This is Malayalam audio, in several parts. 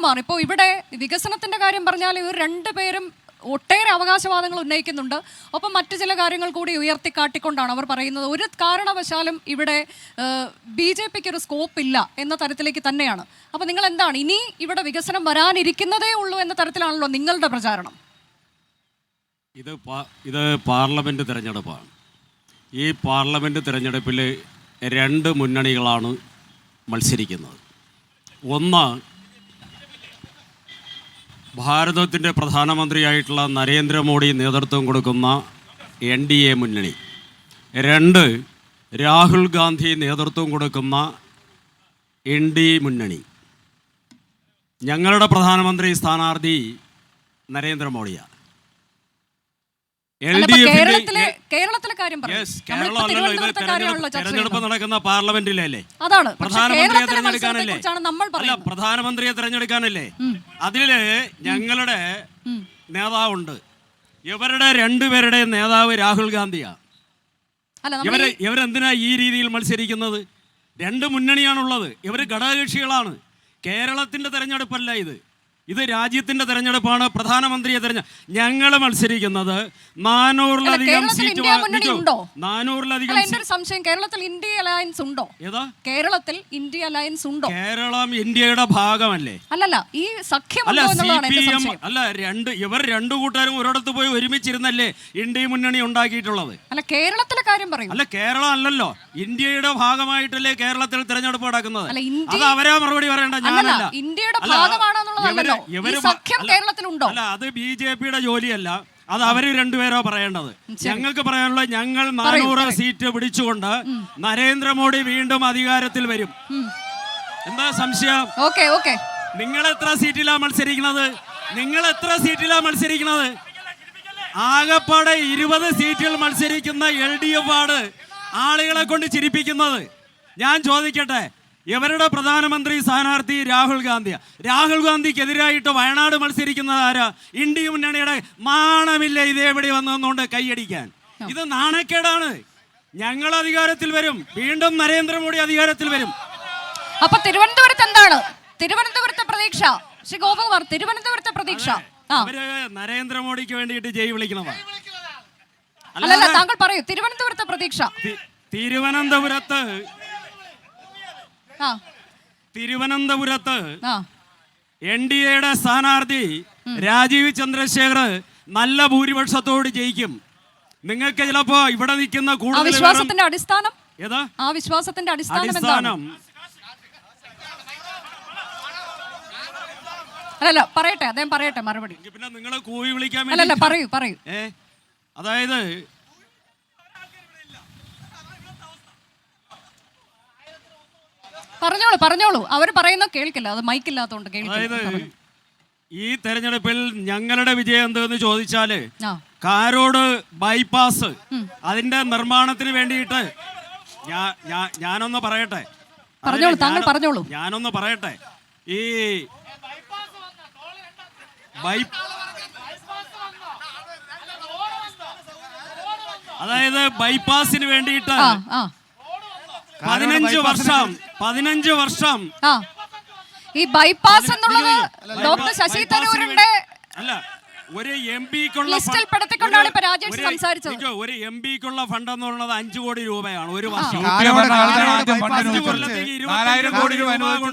ഗോപകുമാർ ഇപ്പോൾ ഇവിടെ വികസനത്തിന്റെ കാര്യം പറഞ്ഞാൽ ഇവർ രണ്ടുപേരും ഒട്ടേറെ അവകാശവാദങ്ങൾ ഉന്നയിക്കുന്നുണ്ട്. ഒപ്പം മറ്റു ചില കാര്യങ്ങൾ കൂടി ഉയർത്തിക്കാട്ടിക്കൊണ്ടാണ് അവർ പറയുന്നത്. ഒരു കാരണവശാലും ഇവിടെ ബി ജെ പിക്ക് ഒരു സ്കോപ്പ് ഇല്ല എന്ന തരത്തിലേക്ക് തന്നെയാണ്. അപ്പോൾ നിങ്ങൾ എന്താണ് ഇനി ഇവിടെ വികസനം വരാനിരിക്കുന്നതേ ഉള്ളൂ എന്ന തരത്തിലാണല്ലോ നിങ്ങളുടെ പ്രചാരണം. ഇത് ഇത് പാർലമെന്റ് തിരഞ്ഞെടുപ്പാണ്. ഈ പാർലമെന്റ് തിരഞ്ഞെടുപ്പിൽ രണ്ട് മുന്നണികളാണ് മത്സരിക്കുന്നത്. ഒന്ന് ഭാരതത്തിന്റെ പ്രധാനമന്ത്രിയായിട്ടുള്ള നരേന്ദ്രമോദി നേതൃത്വം കൊടുക്കുന്ന എൻ ഡി എ മുന്നണി. രണ്ട് രാഹുൽ ഗാന്ധി നേതൃത്വം കൊടുക്കുന്ന എൻ ഡി മുന്നണി. ഞങ്ങളുടെ പ്രധാനമന്ത്രി സ്ഥാനാർത്ഥി നരേന്ദ്രമോദിയാണ് എൽ അല്ല, ഡി ഇപ്പൊ എഫിന്റെ കേരളത്തിലെ കേരളത്തിലെ കാര്യം തെരഞ്ഞെടുപ്പ്. നടക്കുന്ന പാർലമെന്റിലല്ലേ? അതാണ്. പ്രധാനമന്ത്രിയെ തെരഞ്ഞെടുക്കാനല്ലേ? അല്ല പ്രധാനമന്ത്രിയെ തെരഞ്ഞെടുക്കാനല്ലേ? അതിൽ ഞങ്ങളുടെ നേതാവുണ്ട്. ഇവരുടെ രണ്ടുപേരുടെ നേതാവ് രാഹുൽ ഗാന്ധിയാ. ഇവർ ഇവരെന്തിനാ ഈ രീതിയിൽ മത്സരിക്കുന്നത്? രണ്ട് മുന്നണിയാണുള്ളത്. ഇവർ ഘടകകക്ഷികളാണ്. കേരളത്തിന്റെ തെരഞ്ഞെടുപ്പല്ല ഇത്. ഇത് രാജ്യത്തിന്റെ തെരഞ്ഞെടുപ്പാണ്. പ്രധാനമന്ത്രിയെ തെരഞ്ഞ ഞങ്ങൾ മത്സരിക്കുന്നത് നാനൂറിലധികം സീറ്റ്? നാനൂറിലധികം സംശയം കേരളത്തിൽ ഇന്ത്യ അലയൻസ് ഉണ്ടോ? ഏതാ? കേരളത്തിൽ ഇന്ത്യ അലയൻസ് ഉണ്ടോ? കേരളം ഇന്ത്യയുടെ ഭാഗമല്ലേ? അല്ലല്ല ഈ സഖ്യം അല്ല രണ്ട് ഇവർ രണ്ടു കൂട്ടുകാരും ഒരിടത്ത് പോയി ഒരുമിച്ചിരുന്നല്ലേ ഇന്ത്യ മുന്നണി ഉണ്ടാക്കിയിട്ടുള്ളത്? അല്ല കേരളത്തിലെ കാര്യം പറയും. അല്ല കേരളം അല്ലല്ലോ. ഇന്ത്യയുടെ ഭാഗമായിട്ടല്ലേ കേരളത്തിൽ തെരഞ്ഞെടുപ്പ് നടക്കുന്നത്. അത് അവരാ മറുപടി പറയണ്ട ഞാനല്ല. ഇന്ത്യയുടെ അല്ല, ഈ സഖ്യം കേരളത്തിലുണ്ടോ? അല്ല അത് ബി ജെ പിയുടെ ജോലിയല്ല. അത് അവർ രണ്ടുപേരോ പറയേണ്ടത്. ഞങ്ങൾക്ക് പറയാനുള്ള ഞങ്ങൾ നാനൂറ് സീറ്റ് പിടിച്ചുകൊണ്ട് നരേന്ദ്രമോദി വീണ്ടും അധികാരത്തിൽ വരും. എന്താ സംശയം? Okay okay. നിങ്ങൾ എത്ര സീറ്റിലാ മത്സരിക്കുന്നത്? നിങ്ങൾ എത്ര സീറ്റിലാ മത്സരിക്കുന്നത്? ആകപ്പാടെ ഇരുപത് സീറ്റിൽ മത്സരിക്കുന്ന എൽ ഡി എഫ് ആണ് ആളുകളെ കൊണ്ട് ചിരിപ്പിക്കുന്നത്. ഞാൻ ചോദിക്കട്ടെ ഇവരുടെ പ്രധാനമന്ത്രി സ്ഥാനാർത്ഥി രാഹുൽ ഗാന്ധി രാഹുൽ ഗാന്ധിക്കെതിരായിട്ട് വയനാട് മത്സരിക്കുന്നത് ആരാ? ഇന്ത്യ മുന്നണിയുടെ മാണമില്ല ഇതേപടി വന്നുകൊണ്ട് കൈയടിക്കാൻ. ഇത് നാണക്കേടാണ്. ഞങ്ങൾ അധികാരത്തിൽ വരും. വീണ്ടും നരേന്ദ്രമോദി അധികാരത്തിൽ വരും. അപ്പൊ തിരുവനന്തപുരത്ത് എന്താണ്? തിരുവനന്തപുരത്തെ പ്രതീക്ഷ. ശ്രീ ഗോപകുമാർ തിരുവനന്തപുരത്തെ പ്രതീക്ഷ. അവർ നരേന്ദ്രമോദിക്ക് വേണ്ടിയിട്ട് ജയ് വിളിക്കണതാ അല്ലല്ല താങ്കൾ പറയൂ. തിരുവനന്തപുരത്തെ പ്രതീക്ഷ. തിരുവനന്തപുരത്ത് തിരുവനന്തപുരത്ത് എൻ ഡി എയുടെ സ്ഥാനാർത്ഥി രാജീവ് ചന്ദ്രശേഖർ നല്ല ഭൂരിപക്ഷത്തോട് ജയിക്കും. നിങ്ങൾക്ക് ചിലപ്പോ ഇവിടെ നിൽക്കുന്ന കൂടുതൽ അടിസ്ഥാനം? ഏതാ? ആ വിശ്വാസത്തിന്റെ അടിസ്ഥാനം അല്ലല്ല പറയട്ടെ അദ്ദേഹം പറയട്ടെ മറുപടി. പിന്നെ നിങ്ങളെ കൂവി വിളിക്കാൻ അല്ലല്ല പറയൂ പറയൂ. അതായത് പറഞ്ഞോളൂ പറഞ്ഞോളൂ. അവർ പറയുന്ന കേൾക്കില്ല. അത് മൈക്കില്ലാത്തതുകൊണ്ട് അതായത് കേൾക്കില്ല ഈ തെരഞ്ഞെടുപ്പിൽ ഞങ്ങളുടെ വിജയം എന്തെന്ന് ചോദിച്ചാൽ ആ. കാരോട് ബൈപ്പാസ് അതിന്റെ നിർമ്മാണത്തിന് വേണ്ടിയിട്ട് ഞാ- ഞാ- ഞാനൊന്ന് പറയട്ടെ. പറഞ്ഞോളൂ, താങ്കൾ. ഞാനൊന്ന് പറയട്ടെ. ഈ ബൈ അതായത് ബൈപ്പാസിന് വേണ്ടിയിട്ട് ആ ആ. പതിനഞ്ച് വർഷം പതിനഞ്ച് വർഷം. ആ. ഈ ബൈപ്പാസ് എന്നുള്ളത് ഡോക്ടർ ശശി തരൂരിന്റെ അല്ല ഒരു എം പിക്കുള്ള പെടുത്തിക്കൊണ്ടാണ് ഇപ്പൊ രാജേഷ് സംസാരിച്ചത്. ഒരു എം പിക്കുള്ള ഫണ്ട് എന്ന് പറയുന്നത് അഞ്ചു കോടി രൂപയാണ് ഒരു വർഷം. കോടി രൂപ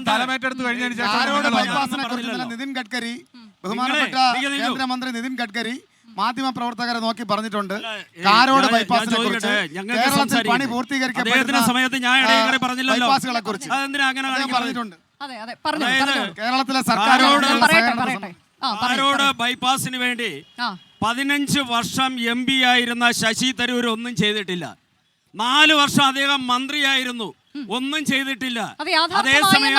തലമേറ്റെടുത്ത് കഴിഞ്ഞതിന് ശേഷം നിതിൻ ഗഡ്കരി ബഹുമാനപ്പെട്ട കേന്ദ്രമന്ത്രി നിതിൻ ഗഡ്കരി മാധ്യമ പ്രവർത്തകരെ നോക്കി പറഞ്ഞിട്ടുണ്ട്. കാരോട് ബൈപ്പാസിനെ കുറിച്ച് കേരളത്തിൽ പണി. പൂർത്തീകരിക്കപ്പെടുന്ന സമയത്ത് ഞാൻ. ബൈപ്പാസുകളെ കുറിച്ച്? പറഞ്ഞിട്ടുണ്ട്. കേരളത്തിലെ സർക്കാരോട് കാരോട് പറയട്ടെ പറയട്ടെ. ആ പറയൂ, കാരോട് ബൈപ്പാസിന് വേണ്ടി പതിനഞ്ച് വർഷം എം പി ആയിരുന്ന ശശി തരൂർ ഒന്നും ചെയ്തിട്ടില്ല. നാല് വർഷം അദ്ദേഹം മന്ത്രിയായിരുന്നു. ഒന്നും ചെയ്തിട്ടില്ല. അതേസമയം.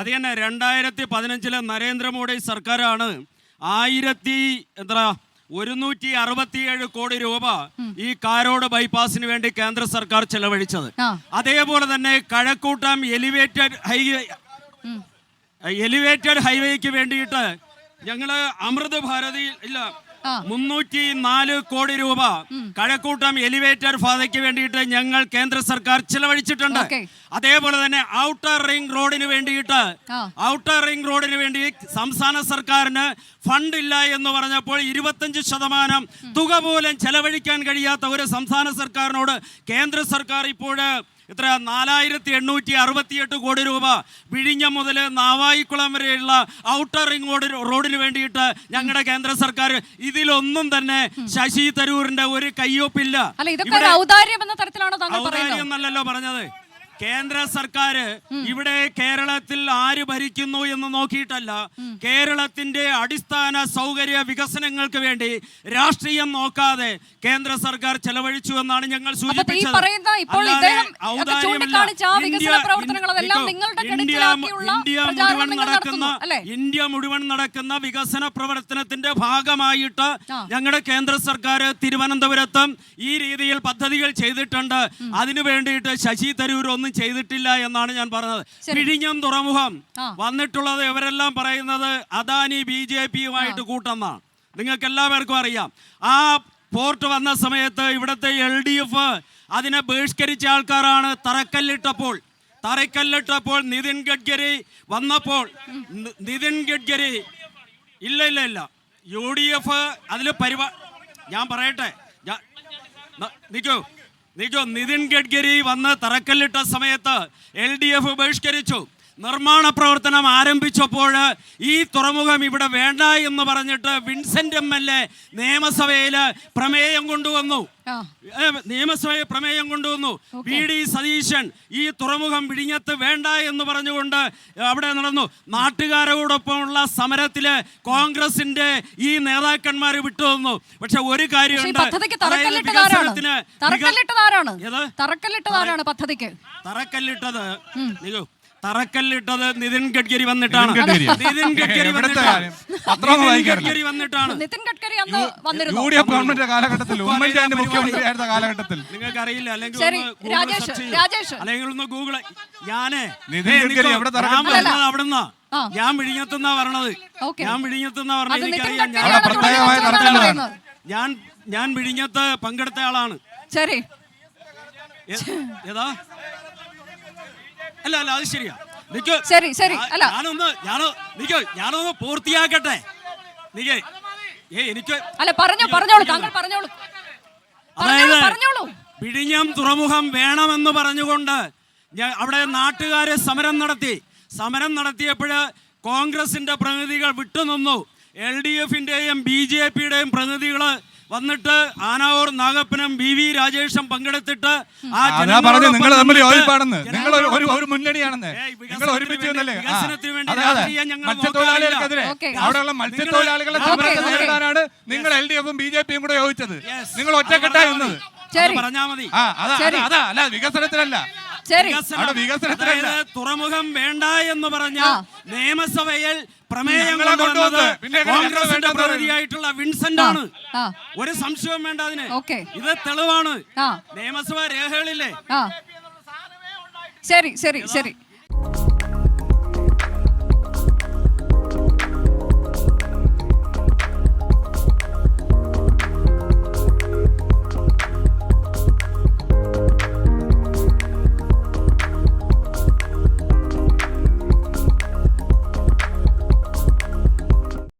അത് തന്നെ രണ്ടായിരത്തി പതിനഞ്ചിലെ നരേന്ദ്രമോദി സർക്കാരാണ് ആയിരത്തി എന്താ ഒരുന്നൂറ്റി അറുപത്തിയേഴ് കോടി രൂപ ഈ കാരോട് ബൈപ്പാസിന് വേണ്ടി കേന്ദ്ര സർക്കാർ ചെലവഴിച്ചത്. അതേപോലെ തന്നെ കഴക്കൂട്ടം എലിവേറ്റഡ് ഹൈവേ എലിവേറ്റഡ് ഹൈവേക്ക് വേണ്ടിയിട്ട് ഞങ്ങൾ അമൃത് ഭാരതി ഇല്ല. മുന്നൂറ്റി നാല് കോടി രൂപ കഴക്കൂട്ടം എലിവേറ്റർ പാതയ്ക്ക് വേണ്ടിയിട്ട് ഞങ്ങൾ കേന്ദ്ര സർക്കാർ ചിലവഴിച്ചിട്ടുണ്ട്. അതേപോലെ തന്നെ ഔട്ടർ റിംഗ് റോഡിന് വേണ്ടിയിട്ട് ഔട്ടർ റിംഗ് റോഡിന് വേണ്ടി സംസ്ഥാന സർക്കാരിന് ഫണ്ട് ഇല്ല എന്ന് പറഞ്ഞപ്പോൾ ഇരുപത്തഞ്ച് ശതമാനം തുക പോലും ചെലവഴിക്കാൻ കഴിയാത്ത ഒരു സംസ്ഥാന സർക്കാരിനോട് കേന്ദ്ര സർക്കാർ ഇപ്പോൾ ഇത്ര നാലായിരത്തി എണ്ണൂറ്റി അറുപത്തിയെട്ട് കോടി രൂപ വിഴിഞ്ഞം മുതൽ നാവായിക്കുളം വരെയുള്ള ഔട്ടർ റിംഗ് റോഡ് റോഡിന് വേണ്ടിയിട്ട് ഞങ്ങളുടെ കേന്ദ്ര സർക്കാർ ഇതിലൊന്നും തന്നെ ശശി തരൂരിന്റെ ഒരു കയ്യൊപ്പില്ല. ഔദാര്യം എന്ന തരത്തിലാണോ പറയുന്നത് ഔദാര്യം എന്നല്ലല്ലോ പറഞ്ഞത്. കേന്ദ്ര സർക്കാർ ഇവിടെ കേരളത്തിൽ ആര് ഭരിക്കുന്നു എന്ന് നോക്കിയിട്ടല്ല. കേരളത്തിന്റെ അടിസ്ഥാന സൗകര്യ വികസനങ്ങൾക്ക് വേണ്ടി രാഷ്ട്രീയം നോക്കാതെ കേന്ദ്ര സർക്കാർ ചെലവഴിച്ചു എന്നാണ് ഞങ്ങൾ സൂചിപ്പിച്ചത്. ഇന്ത്യ- മുഴുവൻ നടക്കുന്ന ഇന്ത്യ മുഴുവൻ നടക്കുന്ന വികസന പ്രവർത്തനത്തിന്റെ ഭാഗമായിട്ട് ഞങ്ങളുടെ കേന്ദ്ര സർക്കാർ തിരുവനന്തപുരത്തും ഈ രീതിയിൽ പദ്ധതികൾ ചെയ്തിട്ടുണ്ട്. അതിനു വേണ്ടിയിട്ട് ശശി തരൂർ ഒന്നും ചെയ്തിട്ടില്ല എന്നാണ് ഞാൻ പറഞ്ഞത്. വിഴിഞ്ഞം തുറമുഖം വന്നിട്ടുള്ളത് ഇവരെല്ലാം പറയുന്നത് അദാനി ബി ജെ പിയുമായിട്ട് കൂട്ടെന്നാണ്. നിങ്ങൾക്ക് എല്ലാവർക്കും അറിയാം. ആ പോർട്ട് വന്ന സമയത്ത് ഇവിടുത്തെ എൽ ഡി എഫ് അതിനെ ബഹിഷ്കരിച്ച ആൾക്കാരാണ് തറക്കല്ലിട്ടപ്പോൾ. തറക്കല്ലിട്ടപ്പോൾ നിതിൻ ഗഡ്കരി വന്നപ്പോൾ. നിതിൻ ഗഡ്കരി ഇല്ല ഇല്ല ഇല്ല. യു ഡി എഫ് അതിൽ പരിപാ ഞാൻ പറയട്ടെ. ഞാൻ ന- നിക്കൂ നിക്കൂ നിതിൻ ഗഡ്കരി വന്ന് തറക്കല്ലിട്ട സമയത്ത് എൽ ഡി എഫ് ബഹിഷ്കരിച്ചു. നിർമ്മാണ പ്രവർത്തനം ആരംഭിച്ചപ്പോൾ ഈ തുറമുഖം ഇവിടെ വേണ്ട എന്ന് പറഞ്ഞിട്ട് വിൻസെന്റ് എം എൽ എ നിയമസഭയിൽ പ്രമേയം കൊണ്ടുവന്നു. നിയമസഭയിൽ പ്രമേയം കൊണ്ടുവന്നു. വി ഡി സതീശൻ ഈ തുറമുഖം വിഴിഞ്ഞത്ത് വേണ്ട എന്ന് പറഞ്ഞുകൊണ്ട് അവിടെ നടന്നു. നാട്ടുകാരോടൊപ്പമുള്ള സമരത്തിൽ കോൺഗ്രസിന്റെ ഈ നേതാക്കന്മാർ വിട്ടുവന്നു പക്ഷെ ഒരു കാര്യമുണ്ട്. തറക്കല്ലിട്ടത്? തറക്കല്ലിട്ടത് നിതിൻ ഗഡ്കരി വന്നിട്ടാണ്. നിതിൻ ഗഡ്കരി വന്നിട്ടാണ് കാര്യം? പത്രം നിതിൻ വായിക്കാറില്ല. ഗഡ്കരി വന്നിട്ടാണ്. നിതിൻ ഗഡ്കരി അന്ന് യു വന്നിരുന്നു. ഡി എഫ് ഗവൺമെന്റ് കാലഘട്ടത്തിൽ ഉമ്മൻചാണ്ടി മുഖ്യമന്ത്രിയായിരുന്ന കാലഘട്ടത്തിൽ. നിങ്ങൾക്ക് അറിയില്ല അല്ലെങ്കിൽ ശരി, ഒന്ന് Google രാജേഷ്, search രാജേഷ്. അല്ലെങ്കിൽ ഒന്ന് ഗൂഗിൾ ഞാനേ നിതിൻ ഏയ് ഗഡ്കരി നിക്കോ, എവിടെ ഞാൻ വിഴിഞ്ഞത്തുന്നാ വരുന്നത് അവിടുന്നാ. ആ. ഞാൻ വിഴിഞ്ഞത്തുനിന്നാ പറഞ്ഞത്. ഓക്കേ. ഞാൻ വിഴിഞ്ഞത്തുനിന്നാ അത് പറഞ്ഞത് നിതിൻ എനിക്കറിയാം. ഗഡ്കരി ഞാൻ അവിടെ പ്രത്യേകമായ. പറയുന്നത്. ഞാൻ ഞാൻ വിഴിഞ്ഞത്ത് പങ്കെടുത്ത ആളാണ്. ശരി. ഏ- ഏതാ? അല്ല അല്ല അത് ശരിയാ. നിക്ക്. ശരി, ശരി, അല്ല. ഞാനൊന്ന് ഞാനോ നിക്ക് ഞാനൊന്ന് പൂർത്തിയാക്കട്ടെ. നിക്ക്. ഏ എനിക്ക് അല്ല പറഞ്ഞോ പറഞ്ഞോളൂ താങ്കൾ പറഞ്ഞോളൂ. അതായത് പറഞ്ഞോളൂ വിഴിഞ്ഞം തുറമുഖം വേണമെന്ന് പറഞ്ഞുകൊണ്ട് അവിടെ നാട്ടുകാര് സമരം നടത്തി. സമരം നടത്തിയപ്പോൾ കോൺഗ്രസിന്റെ പ്രതിനിധികൾ വിട്ടുനിന്നു. എൽ ഡി എഫിന്റെയും ബി ജെ പിയുടെയും പ്രതിനിധികൾ വന്നിട്ട് ആനാവൂർ നാഗപ്പനും ബി വി രാജേഷും പങ്കെടുത്തിട്ട് ആ പറഞ്ഞു നിങ്ങൾ തമ്മിൽ യോജിപ്പാണെന്ന് നിങ്ങൾ ഒരു- ഒരു മുന്നണിയാണെന്ന്. നിങ്ങൾ ഒരുമിച്ച് ഞങ്ങൾ മത്സ്യത്തൊഴിലാളികൾക്കെതിരെ. അവിടെയുള്ള മത്സ്യത്തൊഴിലാളികളെ സമരത്തെ നേരിടാനാണ് നിങ്ങൾ എൽ ഡി എഫും ബി ജെ പിയും കൂടെ യോജിച്ചത്. നിങ്ങൾ ഒറ്റക്കെട്ടായി വന്നത്. പറഞ്ഞാ മതി. അതാ, അതാ അല്ല വികസനത്തിനല്ല ശരി. തുറമുഖം വേണ്ട എന്ന് പറഞ്ഞ. നിയമസഭയിൽ പ്രമേയം കൊണ്ടുവന്നത് കോൺഗ്രസിന്റെ പ്രതിനിധിയായിട്ടുള്ള വിൻസെന്റ് ആണ് ഒരു സംശയവും വേണ്ട അതിന്. ഓക്കേ. ഇത് തെളിവാണ്. നിയമസഭ രേഖകളില്ലേ ശരി ശരി ശരി.